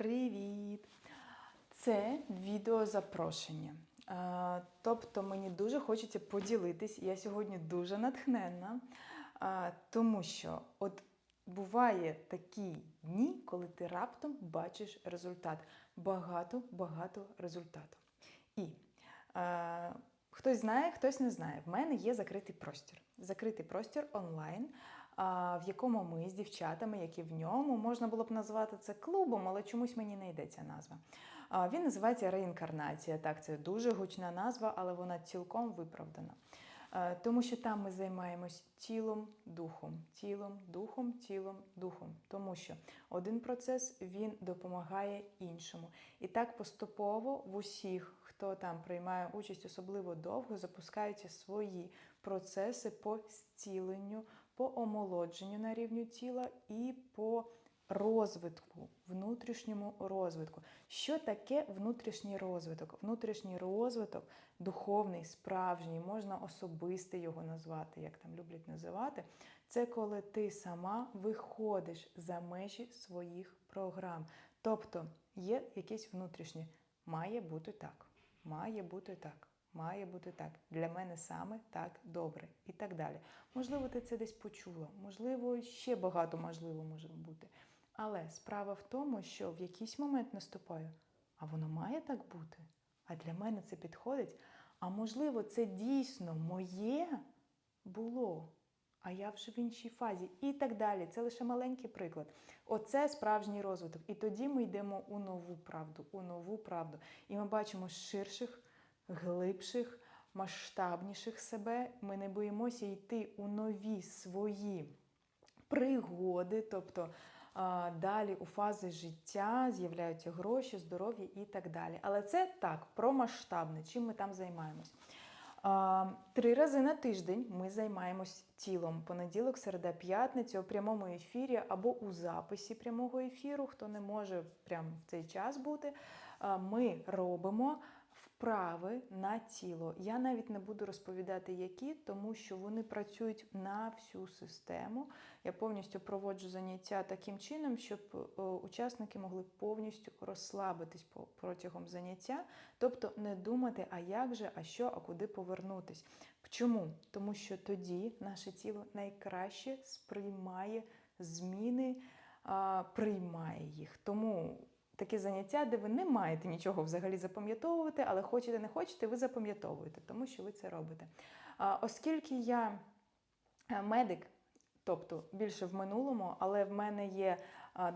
Привіт! Це відео запрошення. Тобто мені дуже хочеться поділитись. Я сьогодні дуже натхненна, тому що от буває такі дні, коли ти раптом бачиш результат. Багато-багато результату. І хтось знає, хтось не знає. В мене є закритий простір. Закритий простір онлайн, в якому ми з дівчатами, які в ньому, можна було б назвати це клубом, але чомусь мені не йде ця назва. Він називається реінкарнація. Так, це дуже гучна назва, але вона цілком виправдана. Тому що там ми займаємось тілом, духом, тілом, духом, тілом, духом. Тому що один процес він допомагає іншому. І так поступово в усіх, хто там приймає участь, особливо довго, запускаються свої процеси по зціленню, по омолодженню на рівні тіла і по розвитку, внутрішньому розвитку. Що таке внутрішній розвиток? Внутрішній розвиток, духовний, справжній, можна особистий його назвати, як там люблять називати. Це коли ти сама виходиш за межі своїх програм. Тобто є якесь внутрішнє, має бути так, має бути так. Має бути так. Для мене саме так добре. І так далі. Можливо, ти це десь почула, можливо, ще багато можливо може бути. Але справа в тому, що в якийсь момент наступаю, а воно має так бути. А для мене це підходить. А можливо, це дійсно моє було, а я вже в іншій фазі. І так далі. Це лише маленький приклад. Оце справжній розвиток. І тоді ми йдемо у нову правду, у нову правду. І ми бачимо ширших, глибших, масштабніших себе. Ми не боїмося йти у нові свої пригоди, тобто далі у фази життя з'являються гроші, здоров'я і так далі. Але це так, про масштабне, чим ми там займаємось. Три рази на тиждень ми займаємось тілом. Понеділок, середа, п'ятниця у прямому ефірі або у записі прямого ефіру, хто не може прямо в цей час бути. Ми робимо вправи на тіло. Я навіть не буду розповідати, які, тому що вони працюють на всю систему. Я повністю проводжу заняття таким чином, щоб е, учасники могли повністю розслабитись протягом заняття, тобто не думати, а як же, а що, а куди повернутись. Чому? Тому що тоді наше тіло найкраще сприймає зміни, приймає їх. Тому такі заняття, де ви не маєте нічого взагалі запам'ятовувати, але хочете, не хочете, ви запам'ятовуєте, тому що ви це робите. А, Оскільки я е, медик, тобто більше в минулому, але в мене є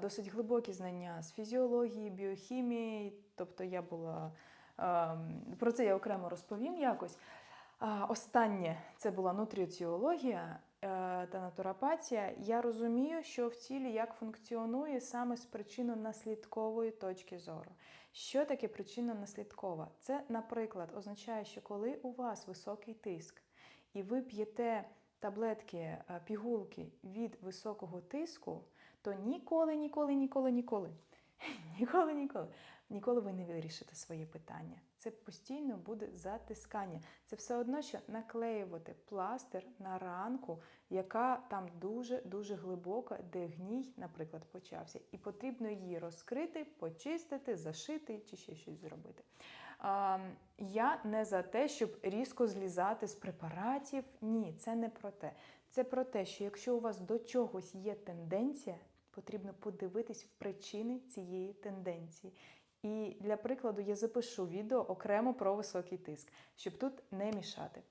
досить глибокі знання з фізіології, біохімії, тобто я була. ем, Про це я окремо розповім якось. Останнє це була нутриціологія та натуропатія. Я розумію, що в тілі як функціонує саме з причинно-наслідкової точки зору. Що таке причинно-наслідкова? Це, наприклад, означає, що коли у вас високий тиск і ви п'єте таблетки, е, пігулки від високого тиску, то ніколи, ніколи, ніколи, ніколи, ніколи, ніколи, ніколи ви не вирішите своє питання. Це постійно буде затискання. Це все одно, що наклеювати пластир на ранку, яка там дуже-дуже глибока, де гній, наприклад, почався. І потрібно її розкрити, почистити, зашити чи ще щось зробити. А, я не за те, щоб різко злізати з препаратів. Ні, це не про те. Це про те, що якщо у вас до чогось є тенденція, потрібно подивитись в причини цієї тенденції. І для прикладу я запишу відео окремо про високий тиск, щоб тут не мішати.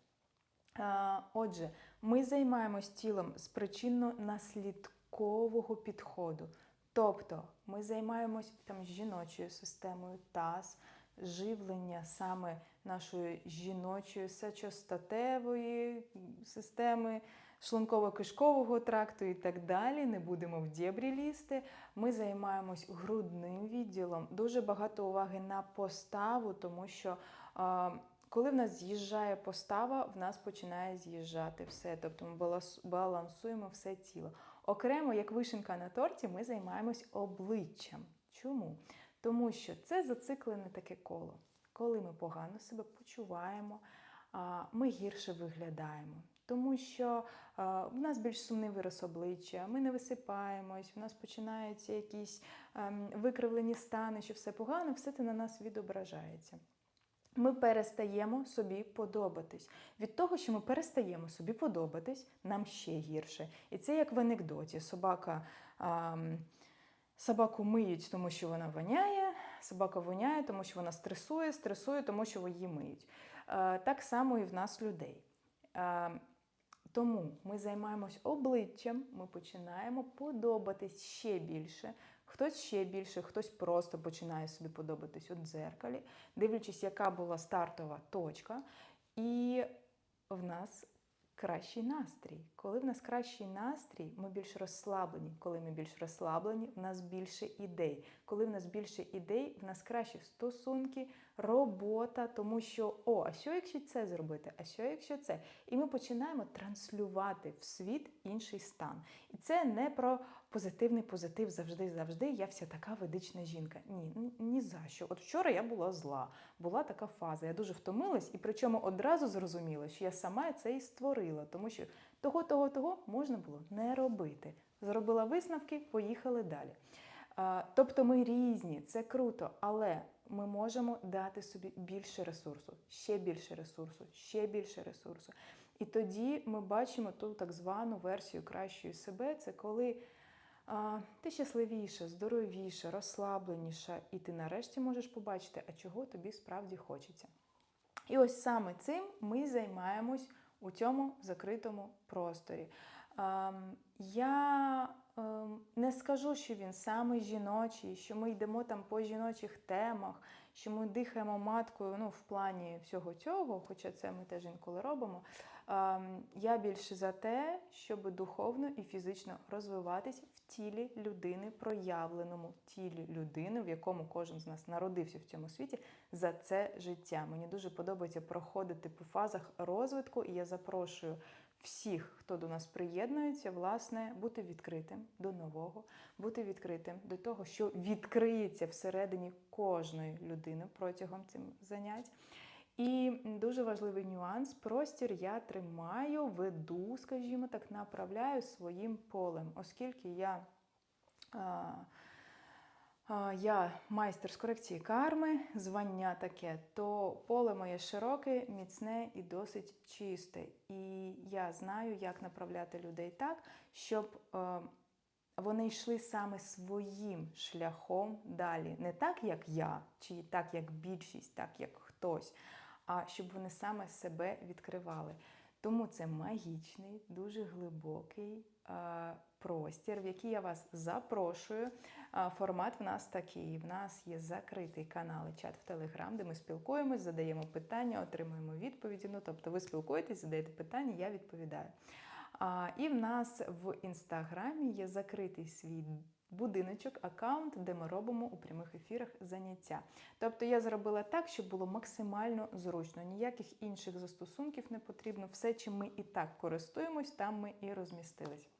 Отже, ми займаємось тілом з причинно-наслідкового підходу. Тобто ми займаємось там жіночою системою таз, живлення саме нашої жіночої сечостатевої системи, шлунково-кишкового тракту і так далі. Не будемо в дєбрі лізти. Ми займаємось грудним відділом. Дуже багато уваги на поставу, тому що. коли в нас з'їжджає постава, в нас починає з'їжджати все. Тобто ми балансуємо все тіло. Окремо, як вишенка на торті, ми займаємось обличчям. Чому? Тому що це зациклене таке коло. Коли ми погано себе почуваємо, ми гірше виглядаємо. Тому що е, в нас більш сумний вираз обличчя, ми не висипаємось, в нас починаються якісь ем, викривлені стани, що все погано, все це на нас відображається. Ми перестаємо собі подобатись. Від того, що ми перестаємо собі подобатись, нам ще гірше. І це як в анекдоті. Собака, ам, собаку миють, тому що вона воняє, собака воняє, тому що вона стресує, стресує, тому що її миють. Е, так само і в нас людей. Тому ми займаємось обличчям, ми починаємо подобатись ще більше. Хтось ще більше, хтось просто починає собі подобатись у дзеркалі, дивлячись, яка була стартова точка. І в нас кращий настрій. Коли в нас кращий настрій, ми більш розслаблені. Коли ми більш розслаблені, в нас більше ідей. Коли в нас більше ідей, в нас кращі стосунки, робота, тому що о, а що якщо це зробити? А що якщо це? І ми починаємо транслювати в світ інший стан. І це не про позитивний позитив завжди, завжди. Я вся така ведична жінка. Ні, ні, за що. От вчора я була зла, була така фаза. Я дуже втомилась, і причому одразу зрозуміла, що я сама це і створила, тому що того, того, того можна було не робити. Зробила висновки, поїхали далі. Тобто ми різні, це круто, але ми можемо дати собі більше ресурсу, ще більше ресурсу, ще більше ресурсу. І тоді ми бачимо ту так звану версію кращої себе. Це коли ти щасливіша, здоровіша, розслабленіша, і ти нарешті можеш побачити, а чого тобі справді хочеться. І ось саме цим ми займаємось у цьому закритому просторі. Я не скажу, що він саме жіночий, що ми йдемо там по жіночих темах, що ми дихаємо маткою ну, в плані всього цього, хоча це ми теж інколи робимо. Ем, Я більше за те, щоб духовно і фізично розвиватись в тілі людини, проявленому тілі людини, в якому кожен з нас народився в цьому світі за це життя. Мені дуже подобається проходити по фазах розвитку, і я запрошую всіх, хто до нас приєднується, власне, бути відкритим до нового, бути відкритим до того, що відкриється всередині кожної людини протягом цим занять. І дуже важливий нюанс: простір я тримаю, веду, скажімо так, направляю своїм полем, оскільки я. Я майстер з корекції карми, звання таке, то поле моє широке, міцне і досить чисте. І я знаю, як направляти людей так, щоб е, вони йшли саме своїм шляхом далі. Не так, як я, чи так, як більшість, так як хтось, а щоб вони саме себе відкривали. Тому це магічний, дуже глибокий простір, в який я вас запрошую. Е, формат в нас такий: в нас є закритий канал і чат в Телеграм, де ми спілкуємось, задаємо питання, отримуємо відповіді. Ну, тобто ви спілкуєтесь, задаєте питання, я відповідаю. А, І в нас в інстаграмі є закритий свій будиночок, аккаунт, де ми робимо у прямих ефірах заняття. Тобто я зробила так, щоб було максимально зручно. Ніяких інших застосунків не потрібно. Все, чим ми і так користуємось, там ми і розмістились.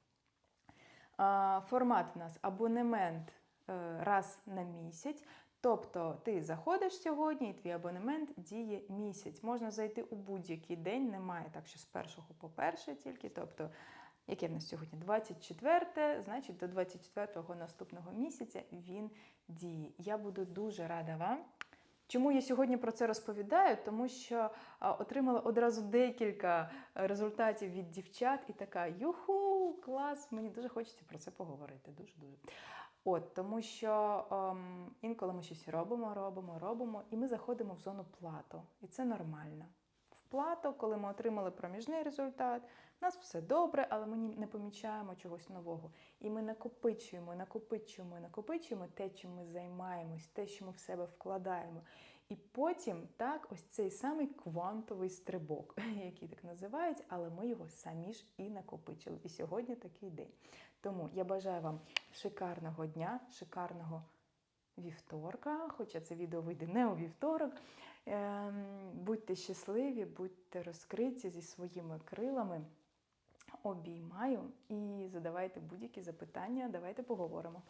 Формат в нас абонемент е, раз на місяць. Тобто ти заходиш сьогодні, і твій абонемент діє місяць. Можна зайти у будь-який день, немає так, що з першого по перше тільки. Тобто, яке в нас сьогодні 24, значить до 24-го наступного місяця він діє. Я буду дуже рада вам. Чому я сьогодні про це розповідаю? Тому що отримала одразу декілька результатів від дівчат, і така юху, клас! Мені дуже хочеться про це поговорити. Дуже дуже. От тому, що ем, інколи ми щось робимо, робимо, робимо, і ми заходимо в зону плату, і це нормально. В плату, коли ми отримали проміжний результат, у нас все добре, але ми не помічаємо чогось нового. І ми накопичуємо, накопичуємо, накопичуємо те, чим ми займаємось, те, що ми в себе вкладаємо. І потім так, ось цей самий квантовий стрибок, який так називають, але ми його самі ж і накопичили. І сьогодні такий день. Тому я бажаю вам шикарного дня, шикарного вівторка, хоча це відео вийде не у вівторок. Ем, Будьте щасливі, будьте розкриті зі своїми крилами. Обіймаю і задавайте будь-які запитання. Давайте поговоримо.